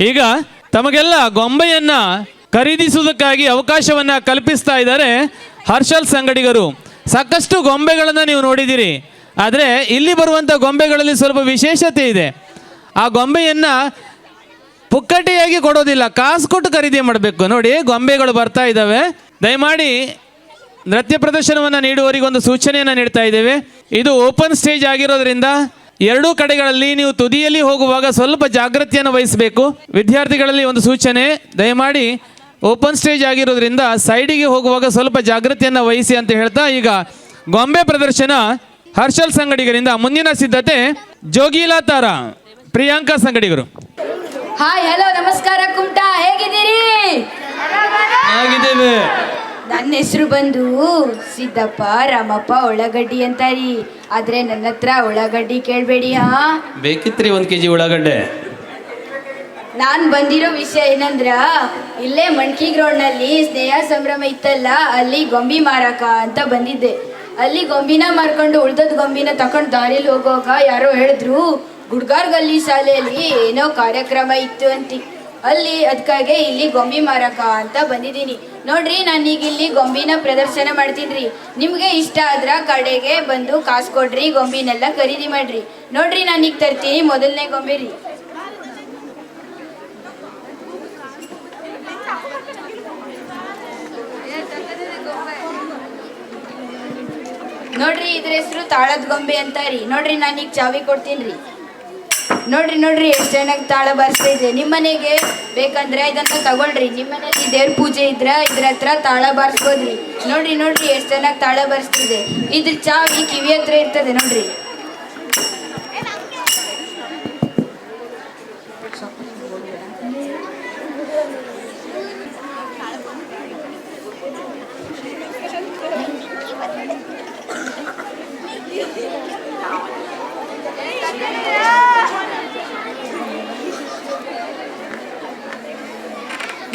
ಈಗ ತಮಗೆಲ್ಲ ಗೊಂಬೆಯನ್ನ ಖರೀದಿಸುವುದಕ್ಕಾಗಿ ಅವಕಾಶವನ್ನ ಕಲ್ಪಿಸ್ತಾ ಇದ್ದಾರೆ ಹರ್ಷಲ್ ಸಂಗಡಿಗರು. ಸಾಕಷ್ಟು ಗೊಂಬೆಗಳನ್ನು ನೀವು ನೋಡಿದ್ದೀರಿ. ಆದರೆ ಇಲ್ಲಿ ಬರುವಂಥ ಗೊಂಬೆಗಳಲ್ಲಿ ಸ್ವಲ್ಪ ವಿಶೇಷತೆ ಇದೆ. ಆ ಗೊಂಬೆಯನ್ನು ಪುಕ್ಕಟೆಯಾಗಿ ಕೊಡೋದಿಲ್ಲ, ಕಾಸು ಕೊಟ್ಟು ಖರೀದಿ ಮಾಡಬೇಕು. ನೋಡಿ, ಗೊಂಬೆಗಳು ಬರ್ತಾ ಇದ್ದಾವೆ. ದಯಮಾಡಿ ನೃತ್ಯ ಪ್ರದರ್ಶನವನ್ನು ನೀಡುವವರಿಗೆ ಒಂದು ಸೂಚನೆಯನ್ನು ನೀಡ್ತಾ ಇದ್ದೇವೆ. ಇದು ಓಪನ್ ಸ್ಟೇಜ್ ಆಗಿರೋದ್ರಿಂದ ಎರಡೂ ಕಡೆಗಳಲ್ಲಿ ನೀವು ತುದಿಯಲ್ಲಿ ಹೋಗುವಾಗ ಸ್ವಲ್ಪ ಜಾಗೃತಿಯನ್ನು ವಹಿಸಬೇಕು. ವಿದ್ಯಾರ್ಥಿಗಳಲ್ಲಿ ಒಂದು ಸೂಚನೆ ದಯಮಾಡಿ ಓಪನ್ ಸ್ಟೇಜ್ ಆಗಿರೋದ್ರಿಂದ ಸೈಡಿಗೆ ಹೋಗುವಾಗ ಸ್ವಲ್ಪ ಜಾಗೃತಿಯನ್ನು ವಹಿಸಿ ಅಂತ ಹೇಳ್ತಾ ಈಗ ಗೊಂಬೆ ಪ್ರದರ್ಶನ ಹರ್ಷಲ್ ಸಂಗಡಿಗರಿಂದ. ಮುಂದಿನ ಸಿದ್ಧತೆ ಜೋಗಿಲಾ ತಾರ ಪ್ರಿಯಾಂಕಾ ಸಂಗಡಿಗರು. ಹಾಯ್ ಹಲೋ ನಮಸ್ಕಾರ ಕುಮಟಾ ಹೇಗಿದ್ದೀರಿ? ಆಗಿದ್ದೇವೆ ನನ್ನ ಹೆಸರು ಬಂದು ಸಿದ್ದಪ್ಪ ರಾಮಪ್ಪ ಉಳ್ಳಾಗಡ್ಡಿ ಅಂತ ರೀ. ಆದ್ರೆ ನನ್ನ ಹತ್ರ ಉಳ್ಳಾಗಡ್ಡಿ ಕೇಳಬೇಡಿ ಹಾ ಬೇಕಿತ್ರಿ ಒಂದು ಕೆಜಿ ಉಳ್ಳಾಗಡ್ಡೆ? ನಾನ್ ಬಂದಿರೋ ವಿಷಯ ಏನಂದ್ರ ಇಲ್ಲೇ ಮಣ್ಕಿ ನಲ್ಲಿ ಸ್ನೇಹ ಸಂಭ್ರಮ ಇತ್ತಲ್ಲ ಅಲ್ಲಿ ಗೊಂಬಿ ಮಾರಾಕ ಅಂತ ಬಂದಿದ್ದೆ. ಅಲ್ಲಿ ಗೊಂಬಿನ ಮಾರ್ಕೊಂಡು ಉಳ್ದದ್ ಗೊಂಬಿನ ತಕೊಂಡು ದಾರಿಲಿ ಹೋಗುವಾಗ ಯಾರೋ ಹೇಳಿದ್ರು ಗುಡ್ಗಾರ್ ಗಲ್ಲಿ ಶಾಲೆಯಲ್ಲಿ ಏನೋ ಕಾರ್ಯಕ್ರಮ ಇತ್ತು ಅಂತಿ. ಅಲ್ಲಿ ಅದಕ್ಕಾಗೆ ಇಲ್ಲಿ ಗೊಂಬಿ ಮಾರಾಕ ಅಂತ ಬಂದಿದ್ದೀನಿ. ನೋಡ್ರಿ ಈಗ ಇಲ್ಲಿ ಗೊಂಬಿನ ಪ್ರದರ್ಶನ ಮಾಡ್ತೀನಿ ನಿಮಗೆ ಇಷ್ಟ ಆದ್ರ ಕಡೆಗೆ ಬಂದು ಕಾಸು ಕೊಡ್ರಿ, ಗೊಂಬಿನೆಲ್ಲ ಖರೀದಿ ಮಾಡ್ರಿ. ನೋಡ್ರಿ ಈಗ ತರ್ತೀನಿ ಮೊದಲನೇ ಗೊಂಬೆ ರೀ. ನೋಡ್ರಿ, ಇದ್ರ ಹೆಸರು ತಾಳದ ಗೊಂಬೆ ಅಂತಾರಿ ನೋಡ್ರಿ ನಾನೀಗ ಚಾವಿ ಕೊಡ್ತೀನಿ ರೀ. ನೋಡ್ರಿ ನೋಡ್ರಿ, ಎಷ್ಟು ಚೆನ್ನಾಗಿ ತಾಳ ಬಾರಿಸ್ತಾ ಇದೆ. ನಿಮ್ಮ ಮನೆಗೆ ಬೇಕಂದ್ರೆ ಇದನ್ನ ತಗೊಳ್ರಿ. ನಿಮ್ಮ ಮನೆಯಲ್ಲಿ ದೇವ್ರ ಪೂಜೆ ಇದ್ರ ಇದ್ರ ಹತ್ರ ತಾಳ ಬಾರಿಸ್ಬೋದ್ರಿ. ನೋಡ್ರಿ ನೋಡ್ರಿ, ಎಷ್ಟು ಚೆನ್ನಾಗಿ ತಾಳ ಬಾರಿಸ್ತಿದೆ. ಇದ್ರ ಚಾವಿ ಕಿವಿ ಹತ್ರ ಇರ್ತದೆ, ನೋಡ್ರಿ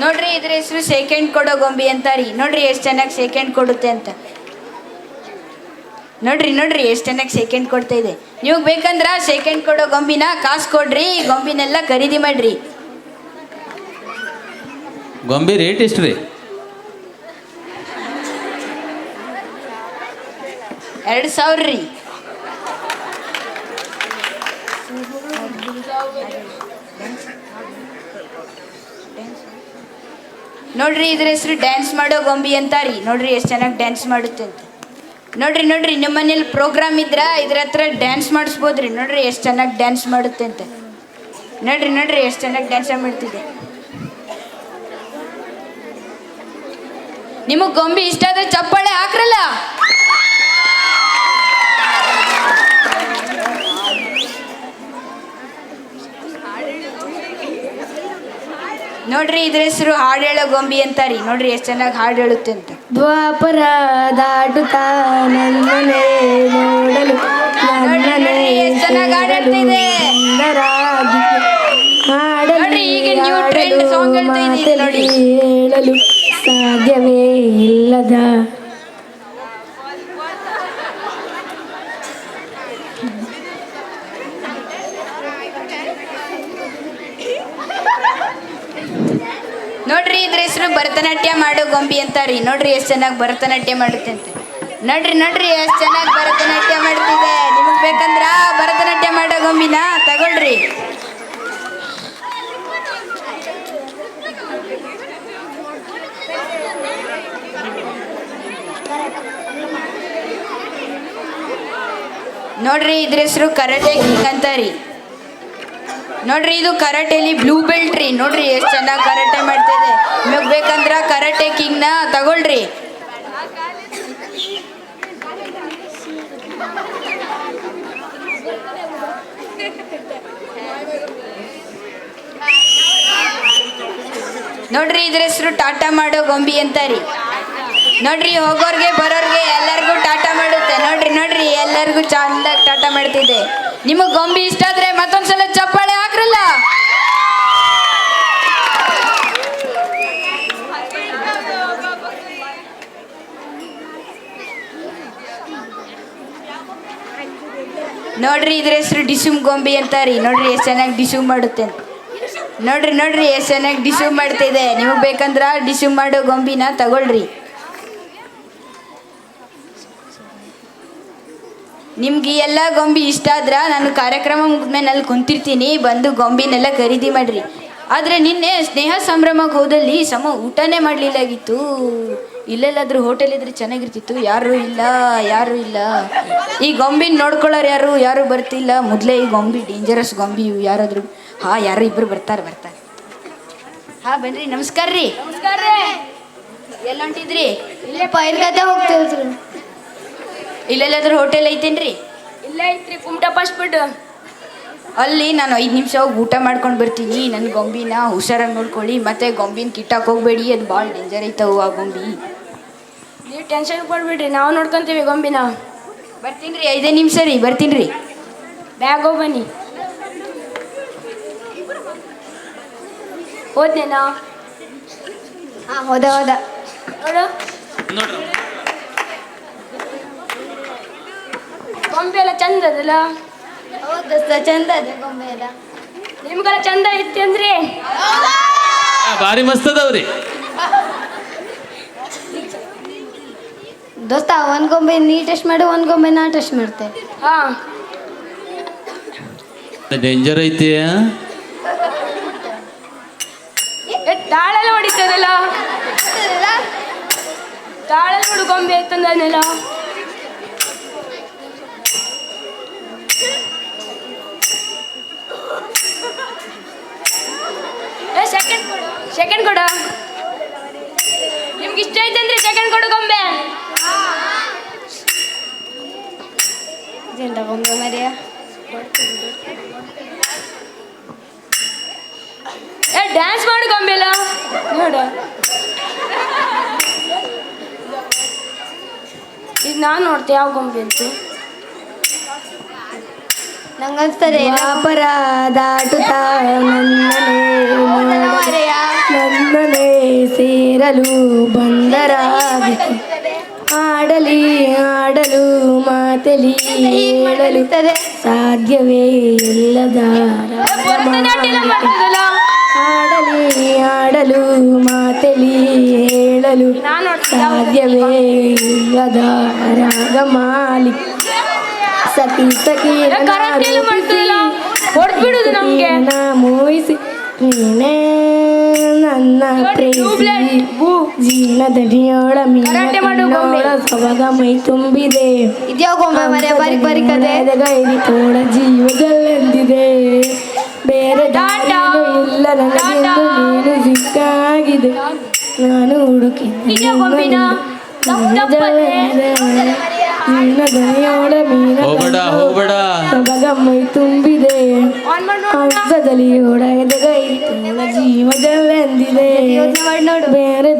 ನೋಡ್ರಿ ಇದ್ರ ಹೆಸರು ಸೆಕೆಂಡ್ ಕೊಡೋ ಗೊಂಬೆ ಅಂತಾರಿ ನೋಡ್ರಿ ಎಷ್ಟು ಚೆನ್ನಾಗಿ ಸೆಕೆಂಡ್ ಕೊಡುತ್ತೆ ಅಂತ. ನೋಡ್ರಿ ನೋಡ್ರಿ ಎಷ್ಟು ಚೆನ್ನಾಗಿ ಸೆಕೆಂಡ್ ಕೊಡ್ತಾ ಇದೆ. ನೀವು ಬೇಕಂದ್ರ ಸೆಕೆಂಡ್ ಕೊಡೋ ಗೊಂಬಿನ ಕಾಸು ಕೊಡ್ರಿ ಗೊಂಬಿನೆಲ್ಲ ಖರೀದಿ ಮಾಡ್ರಿ. ಗೊಂಬಿ ರೇಟ್ ಎಷ್ಟು ರೀ? ಎರಡು ಸಾವಿರ ರೀ. ನೋಡ್ರಿ ಇದ್ರ ಹೆಸರು ಡ್ಯಾನ್ಸ್ ಮಾಡೋ ಗೊಂಬಿ ಅಂತಾರಿ ನೋಡ್ರಿ ಎಷ್ಟು ಚೆನ್ನಾಗಿ ಡ್ಯಾನ್ಸ್ ಮಾಡುತ್ತೆ ಅಂತ. ನೋಡ್ರಿ ನೋಡ್ರಿ, ನಿಮ್ಮ ಮನೇಲಿ ಪ್ರೋಗ್ರಾಮ್ ಇದ್ರ ಇದ್ರ ಹತ್ರ ಡ್ಯಾನ್ಸ್ ಮಾಡಿಸ್ಬೋದ್ರಿ. ನೋಡ್ರಿ ಎಷ್ಟು ಚೆನ್ನಾಗಿ ಡ್ಯಾನ್ಸ್ ಮಾಡುತ್ತೆ ಅಂತ. ನೋಡ್ರಿ ನೋಡ್ರಿ ಎಷ್ಟು ಚೆನ್ನಾಗಿ ಡ್ಯಾನ್ಸ್ ಮಾಡ್ತಿದೆ ನಿಮಗೆ ಗೊಂಬಿ ಇಷ್ಟ ಆದ್ರೆ ಚಪ್ಪಾಳೆ ಹಾಕ್ರಲ್ಲ? ನೋಡ್ರಿ ಇದ್ರ ಹೆಸರು ಹಾಡು ಹೇಳೋ ಗೊಂಬಿ ಅಂತಾರಿ ನೋಡ್ರಿ ಎಷ್ಟು ಚೆನ್ನಾಗಿ ಹಾಡು ಹೇಳುತ್ತೆ ಅಂತ ದ್ವಾಪರ ದಾಟುತ್ತಾ ನನ್ನನೇ ನೋಡಲು ಎಷ್ಟು ಚೆನ್ನಾಗಿ. ಸುಂದರಾಗಿ ಹಾಡಲು ನೋಡ್ರಿ, ಈಗ ನೀವು ಟ್ರೆಂಡ್ ಸಾಂಗ್ ಹೇಳ್ತಾ ಇದೀನಿ ನೋಡಿ. ಹೇಳಲು ಸಾಧ್ಯವೇ ಇಲ್ಲದ ನೋಡ್ರಿ ಇದ್ರ ಹೆಸರು ಭರತನಾಟ್ಯ ಮಾಡೋ ಗೊಂಬಿ ರೀ ನೋಡ್ರಿ ಎಷ್ಟು ಚೆನ್ನಾಗಿ ಭರತನಾಟ್ಯ ಮಾಡುತ್ತೆ ಅಂತ ನೋಡ್ರಿ ನೋಡ್ರಿ ಎಷ್ಟು ಚೆನ್ನಾಗಿ ಭರತನಾಟ್ಯ ಮಾಡ್ತಿದೆ ನಿಮಗೆ ಬೇಕಂದ್ರ ಭರತನಾಟ್ಯ ಮಾಡೋ ಗೊಂಬಿನ ತಗೊಳ್ರಿ. ನೋಡ್ರಿ ಇದ್ರ ಹೆಸರು ಕರಾಟೆ ಕಿಂಗ್ ಅಂತಾರಿ ನೋಡ್ರಿ, ಇದು ಕರಾಟೆಲಿ ಬ್ಲೂ ಬೆಲ್ಟ್ ರೀ. ನೋಡ್ರಿ, ಎಷ್ಟು ಚೆನ್ನಾಗಿ ಕರಾಟೆ ಮಾಡ್ತಿದೆ. ನಿಮಗೆ ಬೇಕಂದ್ರ ಕರಾಟೆ ಕಿಂಗ್ನ ತಗೊಳ್ರಿ. ನೋಡ್ರಿ, ಇದ್ರ ಹೆಸರು ಟಾಟಾ ಮಾಡೋ ಗೊಂಬಿ ರೀ. ನೋಡ್ರಿ, ಹೋಗೋರ್ಗೆ, ಬರೋರ್ಗೆ ಎಲ್ಲರಿಗೂ ಟಾಟಾ ಮಾಡುತ್ತೆ. ನೋಡ್ರಿ ನೋಡ್ರಿ, ಎಲ್ಲರಿಗೂ ಚಂದಾಗಿ ಟಾಟಾ ಮಾಡ್ತಿದೆ. ನಿಮಗೆ ಗೊಂಬಿ ಇಷ್ಟ ಆದ್ರೆ ಮತ್ತೊಂದ್ಸಲ ಚಪ್ಪಾಳೆ ಹಾಕ್ರಲ್ಲ ನೋಡ್ರಿ ಇದ್ರ ಹೆಸರು ಡಿಸುಮ್ ಗೊಂಬಿ ಅಂತಾರಿ. ನೋಡ್ರಿ ಎಷ್ಟು ಚೆನ್ನಾಗಿ ಡಿಸುಮ್ ಮಾಡುತ್ತೆ ನೋಡ್ರಿ ನೋಡ್ರಿ ಎಷ್ಟು ಚೆನ್ನಾಗಿ ಡಿಶ್ಯೂ ಮಾಡ್ತಿದೆ ನಿಮಗೆ ಬೇಕಂದ್ರ ಡಿಸುಮ್ ಮಾಡೋ ಗೊಂಬಿನ ತಗೊಳ್ರಿ. ನಿಮ್ಗೆ ಎಲ್ಲ ಗೊಂಬಿ ಇಷ್ಟ ಆದ್ರ ನಾನು ಕಾರ್ಯಕ್ರಮ ಮುಗಿದ್ಮೇಲೆ ಅಲ್ಲಿ ಕುಂತಿರ್ತೀನಿ. ಬಂದು ಗೊಂಬಿನೆಲ್ಲ ಖರೀದಿ ಮಾಡ್ರಿ. ಆದರೆ ನಿನ್ನೆ ಸ್ನೇಹ ಸಂಭ್ರಮಕ್ಕೆ ಹೋದಲ್ಲಿ ಸಮ ಊಟನೇ ಮಾಡಲಿಲ್ಲಾಗಿತ್ತು. ಇಲ್ಲೆಲ್ಲಾದ್ರೂ ಹೋಟೆಲ್ ಇದ್ರೆ ಚೆನ್ನಾಗಿರ್ತಿತ್ತು. ಯಾರು ಇಲ್ಲ ಯಾರು ಇಲ್ಲ. ಈ ಗೊಂಬಿನ ನೋಡ್ಕೊಳ್ಳೋರು ಯಾರು ಯಾರು ಬರ್ತಿಲ್ಲ. ಮೊದಲೇ ಈ ಗೊಂಬಿ ಡೇಂಜರಸ್ ಗೊಂಬಿ ಇವು ಯಾರಾದರೂ. ಹಾಂ ಯಾರು ಇಬ್ಬರು ಬರ್ತಾರೆ ಬರ್ತಾರೆ. ಹಾ ಬನ್ರಿ ನಮಸ್ಕಾರ ರೀ. ನಮಸ್ಕಾರ ಎಲ್ಲ ಹೊಂಟಿದ್ರಿ ಇಲ್ಲೇ ಇಲ್ಲೆಲ್ಲಾದ್ರೂ ಹೋಟೆಲ್ ಐತೇನ್ರಿ? ಇಲ್ಲ ಐತ್ರಿ ಕುಮಟ ಫಾಸ್ಟ್ ಫುಡ್. ಅಲ್ಲಿ ನಾನು ಐದು ನಿಮಿಷ ಹೋಗಿ ಊಟ ಮಾಡ್ಕೊಂಡು ಬರ್ತೀನಿ. ನನ್ನ ಗೊಂಬಿನ ಹುಷಾರಾಗಿ ನೋಡ್ಕೊಳ್ಳಿ. ಮತ್ತೆ ಗೊಂಬಿನ ಕಿಟ್ಟಾಕ್ ಹೋಗ್ಬೇಡಿ. ಅದು ಭಾಳ ಡೇಂಜರ್ ಐತವು ಆ ಗೊಂಬಿ. ನೀವು ಟೆನ್ಷನ್ ಕೊಡ್ಬಿಡ್ರಿ ನಾವು ನೋಡ್ಕೊಂತೀವಿ ಗೊಂಬಿನ. ಬರ್ತೀನಿ ರೀ ಐದೇ ನಿಮಿಷ ರೀ ಬರ್ತೀನಿ ರೀ ಬ್ಯಾಗ್ ಹೋಗ್ಬನ್ನಿ ಹೋದ್ನೇನಾ? ಹಾಂ ಹೋದ ಹೋದ. ನೋಡು. ಗೊಂಬೆ ಎಲ್ಲ ಚಂದ ಅದಲ್ಲ? ಹೌದು ಚಂದ ಅದ ಗೊಂಬೆ ಎಲ್ಲ. ನಿಮ್ಗೆಲ್ಲ ಚಂದ ಐತಿ ಅಂದ್ರಿ? ಆ, ಭಾರಿ ಮಸ್ತ್ ಅದಾವ್ರಿ. ದೋಸ್ತ ಒಂದು ಗೊಂಬೆ ನೀ ಟೆಸ್ಟ್ ಮಾಡು ಒಂದು ಗೊಂಬೆ ನಾ ಟೆಸ್ಟ್ ಮಾಡ್ತೆ. ಹಾಂ. ಡೇಂಜರ್ ಐತಿ ತಾಳೆಲ್ಲ ಹೊಡಿತದಲ್ಲ? ತಾಳೆಲ್ಲ ಹುಡುಗೊಂಬೆ ಗೊಂಬೆ ಇದೇಂತ ಗೊಂಬೆ ಮರಿಯ ಏ ಡ್ಯಾನ್ಸ್ ಮಾಡು ಗೊಂಬೆಲ್ಲ ನೋಡು ಇದು ನಾನು ನೋಡ್ತೆ ಯಾವ ಗೊಂಬೆ ಅಂತ ನಂಗನ್ಸ್ತದೆ ವ್ಯಾಪಾರ ದಾಟುತ್ತಾ ನನ್ನನೆ ನನ್ನನೆ ಸೇರಲು ಬಂದರಾಗಿತು ಆಡಲಿ ಆಡಲು ಮಾತಲಿ ಹೇಳಲು ಸಾಧ್ಯವೇ ಇಲ್ಲದ ಆಡಲಿ ಆಡಲು ಮಾತಲಿ ಹೇಳಲು ಸಾಧ್ಯವೇ ಇಲ್ಲದ ರಾಗಮಾಲಿ ಸತಿ ಸಖಿ ಹೊಡ್ಬಿಡುದು ನಮ್ಗೆ. ಮೋಹಿಸಿ ನೀನೇ ನನ್ನ ಮಾಡು ಗೊಂಬೆ. ಮೀನೋಳ ಸೊಬಗ ಮೈ ತುಂಬಿದೆ. ಗೈರಿ ತೋಳ ಜೀವದಲ್ಲೆಂದಿದೆ. ಬೇರೆ ಇಲ್ಲ ನನಗೆ ನೀನು ಸಿಕ್ಕಾಗಿದೆ. ನಾನು ಹುಡುಕಿದ್ದೆ ತಪ್ಪದೆ. ಜೀವನದಡಿಯೋಳ ಮೀನ ಹೋಗ್ಬೇಡ ಹೋಗ್ಬೇಡ ಸೊಬಗ ಮೈ ತುಂಬಿದೆ. ಹಂಸದಲ್ಲಿ ಗೈರಿ ತೋಳ ಜೀವದಲ್ಲೆಂದಿದೆ ಬೇರೆ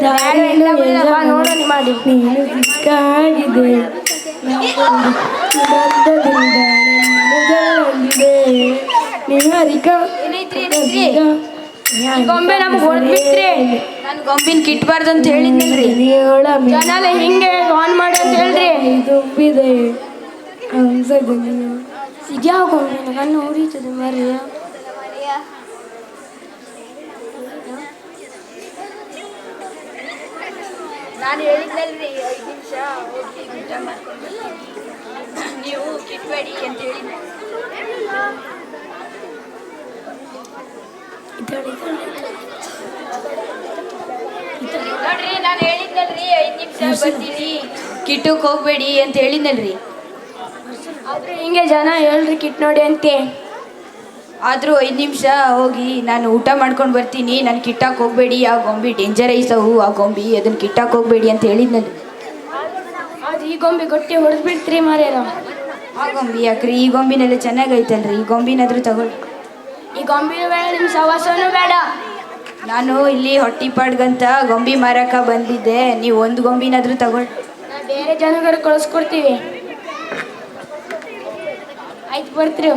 ಮಾಡಿ ನೀನು ಸಿಕ್ಕಾಗಿದೆ. ನೀನು ಹರಿಕ ಏನೈತ್ರಿ ಏನೈತ್ರಿ ಗೊಂಬೆ ನಮ್ಗೆ ಹೊಡೆದ್ಬಿಟ್ರಿ. ನಾನು ಗೊಂಬಿನ ಕಿಟ್ಬಾರ್ದು ಅಂತ ಹೇಳಿದ್ನಲ್ರಿ. ಜನಾಲ ಹಿಂಗೆ ಆನ್ ಮಾಡಿ ಅಂತ ಹೇಳ್ರಿ. ಉರಿತದೆ ನಾನು. ಹೇಳಿದ್ನಲ್ರಿ ಐದು ನಿಮಿಷ ಹೋಗಿ ಊಟ ಮಾಡ್ಕೊಂಡು ಬರ್ತೀನಿ. ನೀವು ಕಿಟ್ಬೇಡಿ ಅಂತ ಹೇಳಿದ್ದೆ ನೋಡ್ರಿ ನಾನು ಹೇಳಿದ್ನಲ್ರಿ ಐದು ನಿಮಿಷ ಬರ್ತೀನಿ. ಕಿಟ್ಟಕ್ಕೆ ಹೋಗ್ಬೇಡಿ ಅಂತ ಹೇಳಿದ್ನಲ್ರಿ. ಆದ್ರೆ ಹಿಂಗೆ ಜನ ಹೇಳ್ರಿ ಕಿಟ್ ನೋಡಿ ಅಂತೆ. ಆದರೂ ಐದು ನಿಮಿಷ ಹೋಗಿ ನಾನು ಊಟ ಮಾಡ್ಕೊಂಡು ಬರ್ತೀನಿ. ನಾನು ಕಿಟ್ಟಕ್ಕೆ ಹೋಗ್ಬೇಡಿ. ಆ ಗೊಂಬಿ ಡೇಂಜರ್ ಐಸವು ಆ ಗೊಂಬಿ ಅದನ್ನು ಕಿಟ್ಟಕ್ಕೆ ಹೋಗ್ಬೇಡಿ ಅಂತ ಹೇಳಿದ್ನಲ್ರಿ. ಅದು ಈ ಗೊಂಬೆ ಗೊಟ್ಟೆ ಹೊಡೆದ್ಬಿಡ್ತೀರಿ ಮಾರ್ಯಾರ. ಆ ಗೊಂಬಿ ಯಾಕ್ರಿ? ಈ ಗೊಂಬಿನೆಲ್ಲ ಚೆನ್ನಾಗೈತಲ್ರಿ ಈ ಗೊಂಬಿನಾದ್ರೂ ತಗೊಳ್ಳಿ. ಈ ಗೊಂಬಿನೂ ಬೇಡ ನಿಮ್ಮ ಸವಾಸನೂ ಬೇಡ. ನಾನು ಇಲ್ಲಿ ಹೊಟ್ಟಿಪಾಡ್ಗಂತ ಗೊಂಬಿ ಮಾರಕ ಬಂದಿದ್ದೆ. ನೀವು ಒಂದು ಗೊಂಬಿನಾದ್ರೂ ತಗೊಳ್ಳಿ ನಾ ಬೇರೆ ಜನಗಳು ಕಳಿಸ್ಕೊಡ್ತೀವಿ. ಆಯ್ತು ಬರ್ತೀರಿ.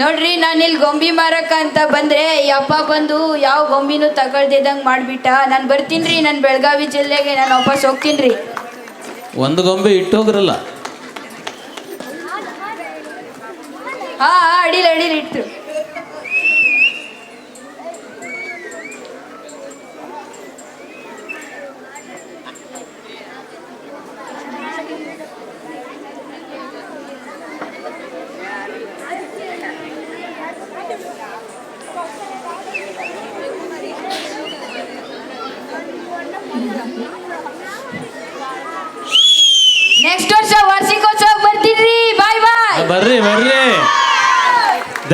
ನೋಡ್ರಿ ನಾನು ಇಲ್ಲಿ ಗೊಂಬಿ ಮಾರಕ ಅಂತ ಬಂದ್ರೆ ಈ ಅಪ್ಪ ಬಂದು ಯಾವ ಗೊಂಬಿನೂ ತಗೊಳ್ದಿದಂಗೆ ಮಾಡ್ಬಿಟ್ಟ. ನಾನು ಬರ್ತೀನಿ ರೀ ನಾನು ಬೆಳಗಾವಿ ಜಿಲ್ಲೆಗೆ ನಾನು ವಾಪಸ್ ಹೋಗ್ತೀನಿ ರೀ ಒಂದು ಗೊಂಬೆ ಇಟ್ಟೋಗ್ರಲ್ಲ ಹಾ ಹಾಂ ಅಡಿಲಿ ಅಡಿಲಿ ಇಟ್ಟು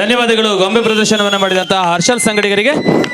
ಧನ್ಯವಾದಗಳು ಗೊಂಬೆ ಪ್ರದರ್ಶನವನ್ನ ಮಾಡಿದಂತಹ ಹರ್ಷಲ್ ಸಂಗಡಿಗರಿಗೆ.